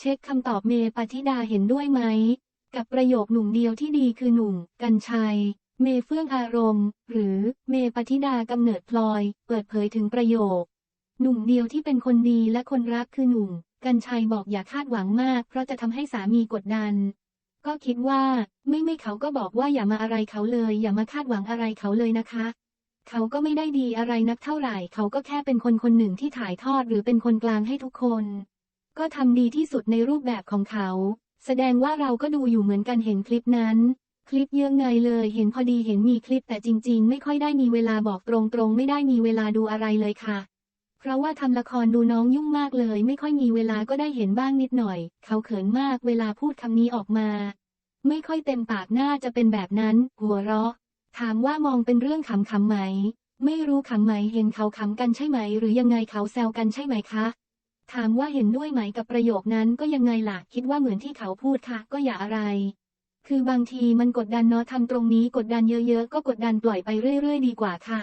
เช็คคำตอบเมย์ปฏิดาเห็นด้วยไหม กับประโยคหนุ่มเดียวที่ดีคือหนุ่ม กัญชัย เมย์เฟื่องอารมณ์ หรือเมย์ปฏิดากำเนิดพลอย เปิดเผยถึงประโยค หนุ่มเดียวที่เป็นคนดีและคนรักคือหนุ่ม กัญชัยบอกอย่าคาดหวังมาก เพราะจะทำให้สามีกดดัน ก็คิดว่า ไม่ไม่เขาก็บอกว่าอย่ามาอะไรเขาเลย อย่ามาคาดหวังอะไรเขาเลยนะคะเขาก็ไม่ได้ดีอะไรนักเท่าไหร่ เขาก็แค่เป็นคนคนหนึ่งที่ถ่ายทอดหรือเป็นคนกลางให้ทุกคน ก็ทำดีที่สุดในรูปแบบของเขา แสดงว่าเราก็ดูอยู่เหมือนกันเห็นคลิปนั้น คลิปเยอะไงเลยเห็นพอดีเห็นมีคลิปแต่จริง ๆ ไม่ค่อยได้มีเวลาบอกตรงๆ ไม่ได้มีเวลาดูอะไรเลยค่ะ เพราะว่าทำละครดูน้องยุ่งมากเลย ไม่ค่อยมีเวลาก็ได้เห็นบ้างนิดหน่อย เขาเขินมากเวลาพูดคำนี้ออกมา ไม่ค่อยเต็มปากหน้าจะเป็นแบบนั้น หัวเราะ ถามว่ามองเป็นเรื่องขำๆไหม ไม่รู้ขำไหมเห็นเขาขำกันใช่ไหม หรือยังไงเขาแซวกันใช่ไหมคะ ถามว่าเห็นด้วยไหมกับประโยคนั้นก็ยังไงล่ะ คิดว่าเหมือนที่เขาพูดค่ะ ก็อย่าอะไร คือบางทีมันกดดันเนาะทำตรงนี้กดดันเยอะๆ ก็กดดันปล่อยไปเรื่อย ๆ ดีกว่าค่ะ